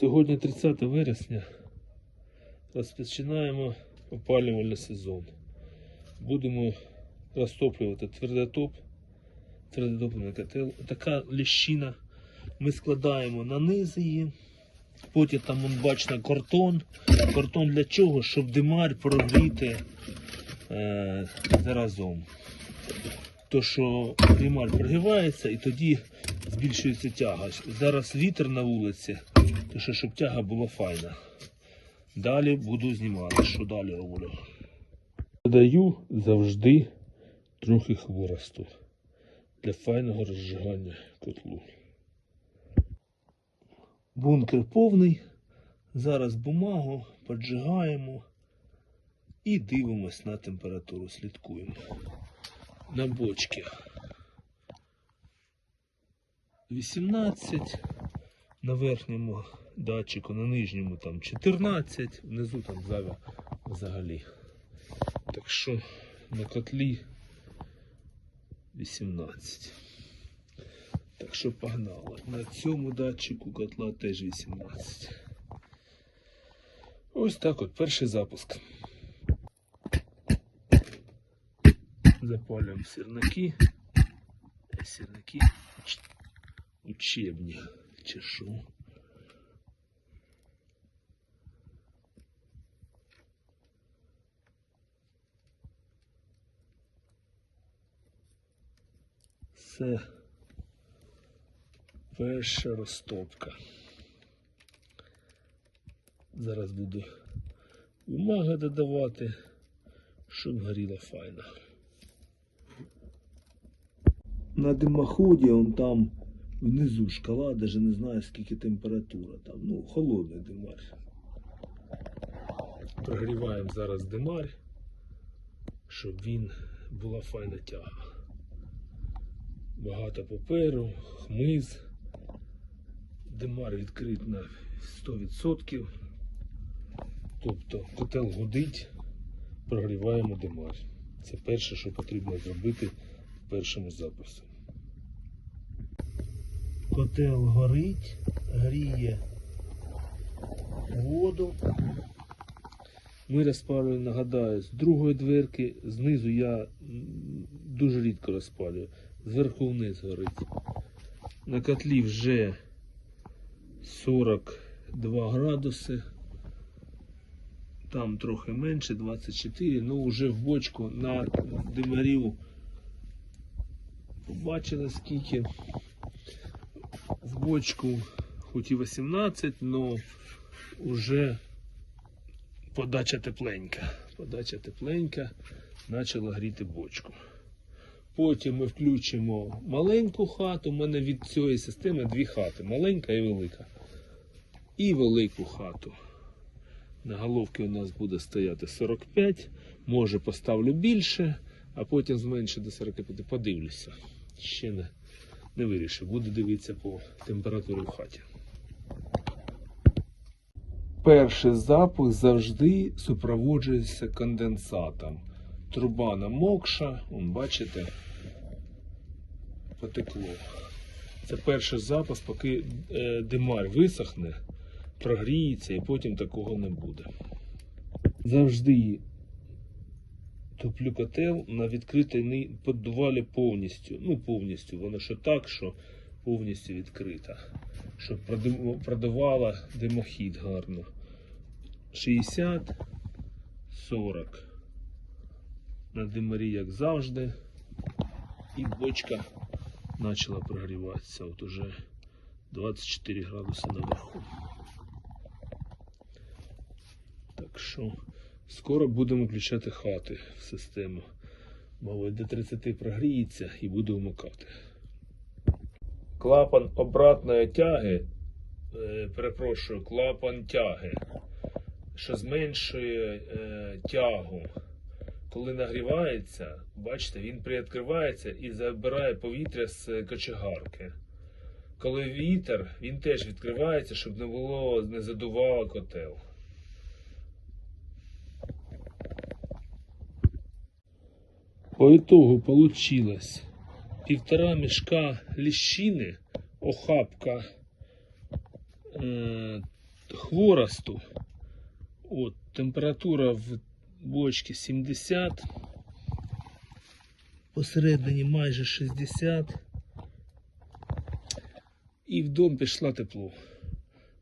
Сьогодні 30 вересня. Розпочинаємо опалювальний сезон. Будемо розтоплювати твердотоп, твердотопний котел. Така ліщина. Ми складаємо на низ її. Потім там бачно картон. Картон для чого? Щоб димар прогріти е, заразом. То, що димар прогрівається і тоді збільшується тяга. Зараз вітер на вулиці, що щоб тяга була файна. Далі буду знімати, що далі роблю. Додаю завжди трохи хворосту для файного розжигання котлу. Бункер повний. Зараз бумагу поджигаємо і дивимось на температуру, слідкуємо. На бочки 18, на верхньому датчику, на нижньому там 14, внизу там завя взагалі. Так що на котлі 18. Так що погнали. На цьому датчику котла теж 18. Ось так от перший запуск. Запалюємо сірники. Сірники ч- учебні. Чи? Це перша розтопка. Зараз буду бумаги додавати, щоб горіла файно. На димоході он там внизу шкала, даже не знаю скільки температура там. Ну, холодний димар. Прогріваємо зараз димар, щоб він була файна тяга. Багато паперу, хмиз. Димар відкрит на 100%. Тобто котел гудить, прогріваємо димар. Це перше, що потрібно зробити в першому записі. Котел горить, гріє воду. Ми розпалюємо, нагадаю, з другої дверки, знизу я дуже рідко розпалюю, зверху вниз горить. На котлі вже 42 градуси. Там трохи менше, 24, ну вже в бочку на димарів побачили скільки. В бочку хоч і 18, але вже подача тепленька. Подача тепленька, почала гріти бочку. Потім ми включимо маленьку хату. У мене від цієї системи дві хати маленька і велика. І велику хату. На головці у нас буде стояти 45, може поставлю більше, а потім зменшу до 45. Подивлюся. Ще не, не вирішив. Буду дивитися по температурі в хаті. Перший запуск завжди супроводжується конденсатом. Труба намокша, вон, бачите, потекло. Це перший запуск, поки е, димар висохне, прогріється і потім такого не буде. Завжди топлю котел на відкритій поддувалі повністю. Ну, повністю, воно що так, що повністю відкрита. Щоб продувала димохід гарно. 60, 40. На димарі, як завжди. І бочка почала прогріватися. От уже 24 градуси наверху. Так що скоро будемо включати хати в систему. Мабуть, до 30 прогріється і буду вмикати. Клапан обратної тяги, е, перепрошую, клапан тяги, що зменшує е, тягу. Коли нагрівається, бачите, він приоткривається і забирає повітря з кочегарки. Коли вітер, він теж відкривається, щоб не було, не задувало котел. По итогу получилось півтора мішка ліщини, охапка е, хворосту. От, температура в бочці 70. Посередині майже 60. І в дом пішла тепло.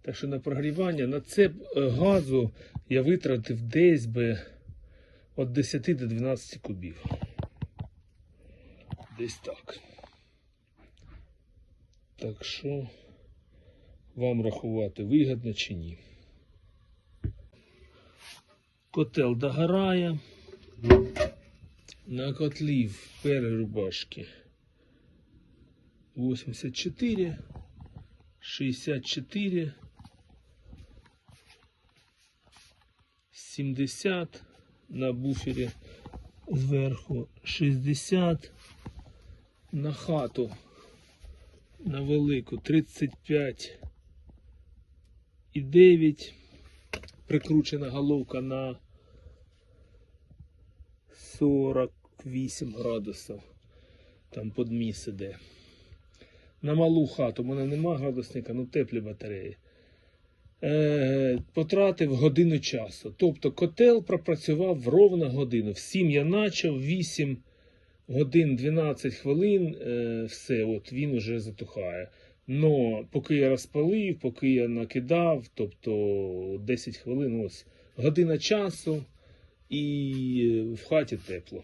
Так що на прогрівання на це е, газу я витратив десь би від 10 до 12 кубів. Десь так. Так що вам рахувати вигідно чи ні. Котел догорає. На котлі в перерубашки 84, 64, 70 на буфері зверху 60 на хату на велику 35 і 9 прикручена головка на 48 градусів. Там подміс іде. На малу хату, у мене нема градусника, ну теплі батареї. Е, потратив годину часу. Тобто котел пропрацював ровно годину. В 7 я почав, 8 годин 12 хвилин, е, все, от він уже затухає. Но поки я розпалив, поки я накидав, тобто 10 хвилин, ось година часу і в хаті тепло.